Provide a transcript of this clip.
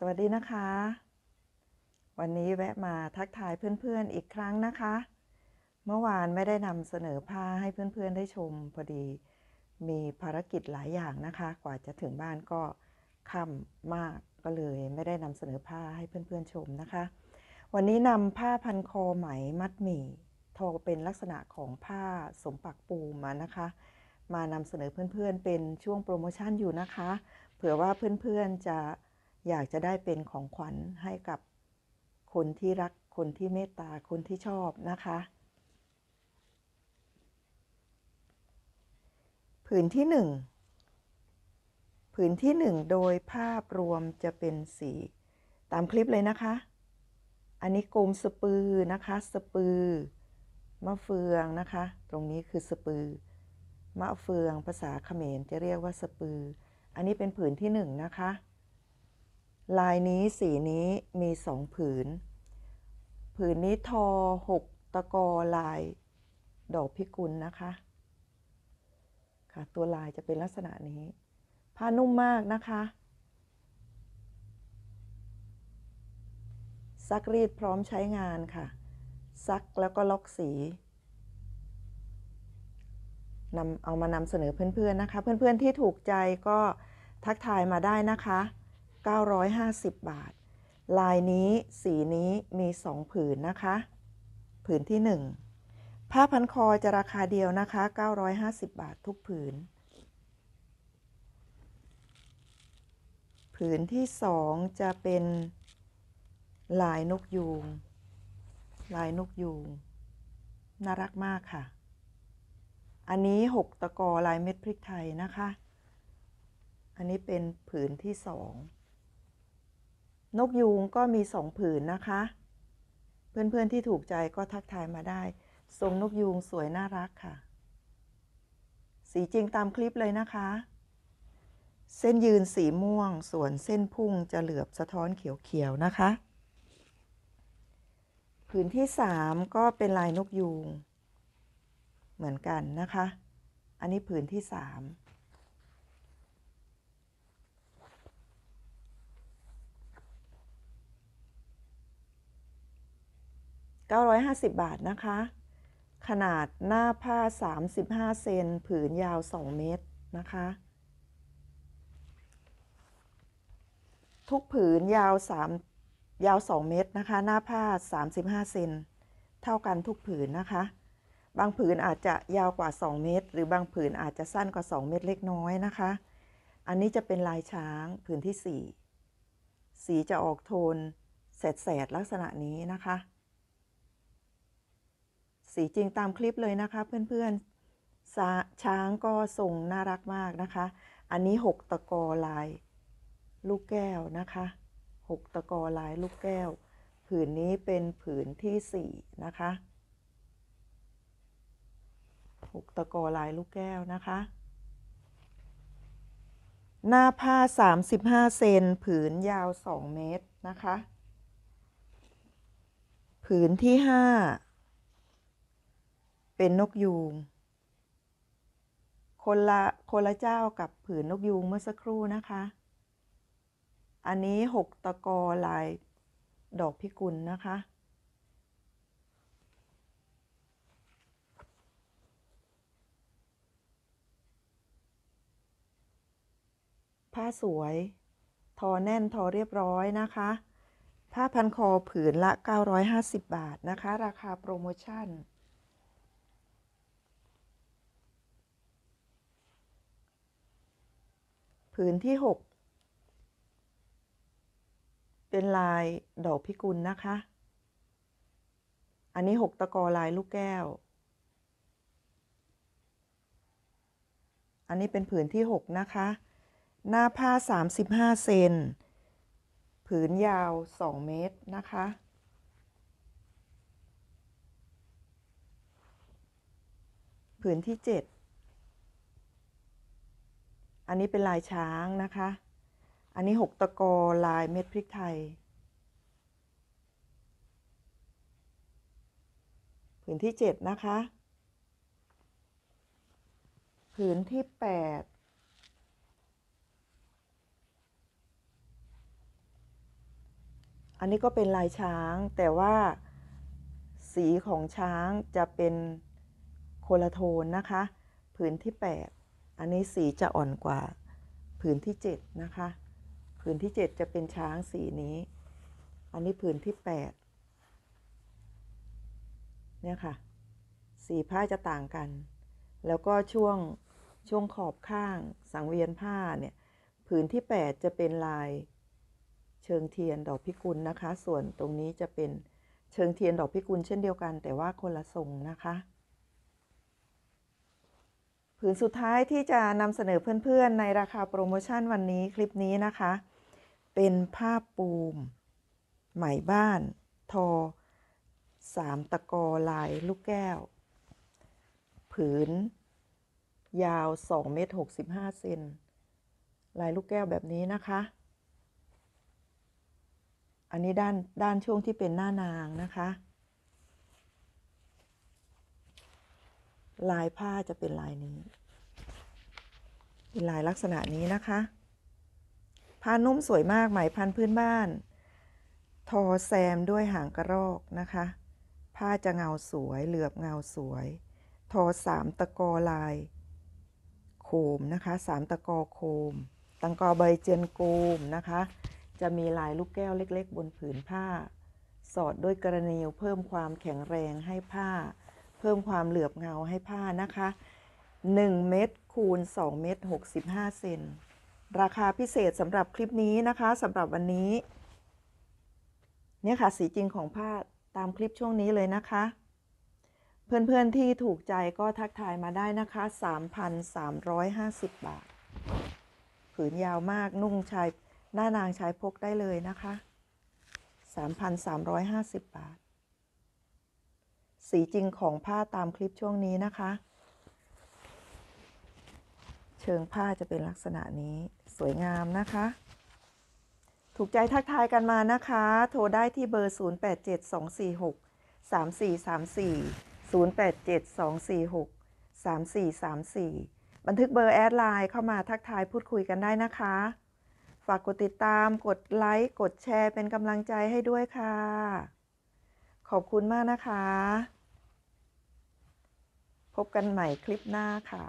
สวัสดีนะคะ วันนี้แวะมาทักทายเพื่อนๆอีกครั้งนะคะ เมื่อวานไม่ได้นำเสนอผ้าให้เพื่อนๆได้ชม พอดีมีภารกิจหลายอย่างนะคะ กว่าจะถึงบ้านก็ค่ำมากก็เลย ไม่ได้นำเสนอผ้าให้เพื่อนๆชมนะคะ วันนี้นำผ้าพันคอไหมมัดหมี่ทอเป็นลักษณะของผ้าสมปักปูมานะคะ มานำเสนอเพื่อนๆเป็นช่วงโปรโมชั่นอยู่นะคะ เผื่อว่าเพื่อนๆจะ อยากจะได้เป็นของขวัญให้กับคนที่รักคนที่เมตตาคนที่ชอบนะคะผืนที่หนึ่งผืนที่หนึ่งโดยภาพรวมจะเป็นสีตามคลิปเลยนะคะ อันนี้กลมสปือนะคะ สปือ มะเฟืองนะคะ ตรงนี้คือสปือ มะเฟืองภาษาเขมรจะเรียกว่าสปือ อันนี้เป็นผืนที่หนึ่งนะคะ ลายนี้สีนี้มีสองผืน ผืนนี้ทอหกตะกอลายดอกพิกุลนะคะ ค่ะตัวลายจะเป็นลักษณะนี้ ผ้านุ่มมากนะคะซักรีดพร้อมใช้งานค่ะ ซักแล้วก็ล็อกสีนำเอามานำเสนอเพื่อนๆนะคะ เพื่อนๆที่ถูกใจก็ทักทายมาได้นะคะ 950 บาท ลายนี้สีนี้มี 2 ผืนนะคะ ผืนที่ 1 ผ้าพันคอจะราคาเดียวนะคะ 950 บาททุกผืน ผืนที่ 2 จะเป็นลายนกยูง ลายนกยูง น่ารักมากค่ะ อันนี้ 6 ตะกอลายเม็ดพริกไทยนะคะ อันนี้เป็นผืนที่สอง นกยูงก็มีสองผืนนะคะ เพื่อนๆที่ถูกใจก็ทักทายมาได้ ทรงนกยูงสวยน่ารักค่ะ สีจริงตามคลิปเลยนะคะ เส้นยืนสีม่วง ส่วนเส้นพุ่งจะเหลือบสะท้อนเขียวๆนะคะ ผืนที่สามก็เป็นลายนกยูง เหมือนกันนะคะ อันนี้ผืนที่สาม 950 บาทนะคะ ขนาดหน้าผ้า 35 เซนผืนยาว 2 เมตรนะคะ ทุกผืนยาว 3 ยาว 2 เมตรนะคะ หน้าผ้า 35 เซนเท่ากันทุกผืนนะคะ บางผืนอาจจะยาวกว่า 2 เมตร หรือบางผืนอาจจะสั้นกว่า 2 เมตรเล็กน้อยนะคะ อันนี้จะเป็นลายช้างผืนที่ 4 สีจะออกโทนแสดๆลักษณะนี้นะคะ สีจริงตามคลิปเลยนะคะ เพื่อนๆ ช้างก็ทรงน่ารักมากนะคะ อันนี้ 6 ตะกอลาย ลูกแก้วนะคะ 6 ตะกอลายลูกแก้ว ผืนนี้เป็นผืนที่ 4 นะคะ 6 ตะกอลายลูกแก้วนะคะ หน้าผ้า 35 เซนผืนยาว 2 เมตรนะคะ ผืนที่ 5 เป็นนกยูง คนละคนละเจ้ากับผืนนกยูงเมื่อสักครู่นะคะ อันนี้6ตะกอลายดอกพิกุลนะคะ ผ้าสวย ทอแน่นทอเรียบร้อยนะคะ ผ้าพันคอผืนละ 950 บาทนะคะ ราคาโปรโมชั่น ผืนที่ 6 เป็นลายดอกพิกุลนะคะ อันนี้ 6 ตะกอลายลูกแก้ว อันนี้เป็นผืนที่ 6 นะคะ หน้าผ้า 35 เซนผืนยาว 2 เมตรนะคะผืนที่ 7 อันนี้เป็นลายช้างนะคะ อันนี้6ตะกอลายเม็ดพริกไทย ผืนที่7นะคะ ผืนที่8อันนี้ก็เป็นลายช้างแต่ว่าสีของช้างจะเป็นโคละโทนนะคะ ผืนที่ 8 อันนี้สีจะอ่อนกว่าผืนที่ 7 นะคะ ผืนที่ 7 จะเป็นช้างสีนี้ อันนี้ผืนที่ 8 เนี่ยค่ะ สีผ้าจะต่างกัน แล้วก็ช่วงช่วงขอบข้างสังเวียนผ้าเนี่ย ผืนที่ 8 จะเป็นลายเชิงเทียนดอกพิกุลนะคะ ส่วนตรงนี้จะเป็นเชิงเทียนดอกพิกุลเช่นเดียวกัน แต่ว่าคนละทรงนะคะ ผืนสุดท้ายที่จะนำเสนอเพื่อนๆ ในราคาโปรโมชั่นวันนี้คลิปนี้นะคะ เป็นผ้าปูมไหมบ้าน ทอสามตะกอลายลูกแก้ว ผืน ยาว2เมตร65เซนลายลูกแก้วแบบนี้นะคะ อันนี้ด้านด้านช่วงที่เป็นหน้านางนะคะ ลายผ้าจะเป็นลายนี้ เป็นลายลักษณะนี้นะคะ ผ้านุ่มสวยมากไหมพันพื้นบ้าน ทอแซมด้วยหางกระรอกนะคะ ผ้าจะเงาสวย เหลือบเงาสวย ทอสามตะกอลาย โคมนะคะสามตะกอโคม ตังกอใบเจียนโกมนะคะ จะมีลายลูกแก้วเล็ก ๆ บนผืนผ้า สอดด้วยกระนิวเพิ่มความแข็งแรงให้ผ้า เพิ่มความเหลือบเงาให้ผ้านะคะ 1 เม็ดคูณ 2 เม็ด65 เซน ราคาพิเศษสำหรับคลิปนี้นะคะสำหรับวันนี้ เนี่ยค่ะสีจริงของผ้าตามคลิปช่วงนี้เลยนะคะ เพื่อนๆที่ถูกใจก็ทักทายมาได้นะคะ 3,350 บาท ผืนยาวมากนุ่งชายหน้านางชายพกได้เลยนะคะ 3,350 บาท สีจริงของผ้าตามคลิปช่วงนี้นะคะ เชิงผ้าจะเป็นลักษณะนี้สวยงามนะคะ ถูกใจทักทายกันมานะคะ โทรได้ที่เบอร์ 087246 3434 087246 3434 บันทึกเบอร์แอดไลน์เข้ามาทักทายพูดคุยกันได้นะคะ ฝากกดติดตาม กดไลค์ กดแชร์เป็นกำลังใจให้ด้วยค่ะ ขอบคุณมากนะคะ พบกันใหม่คลิปหน้าค่ะ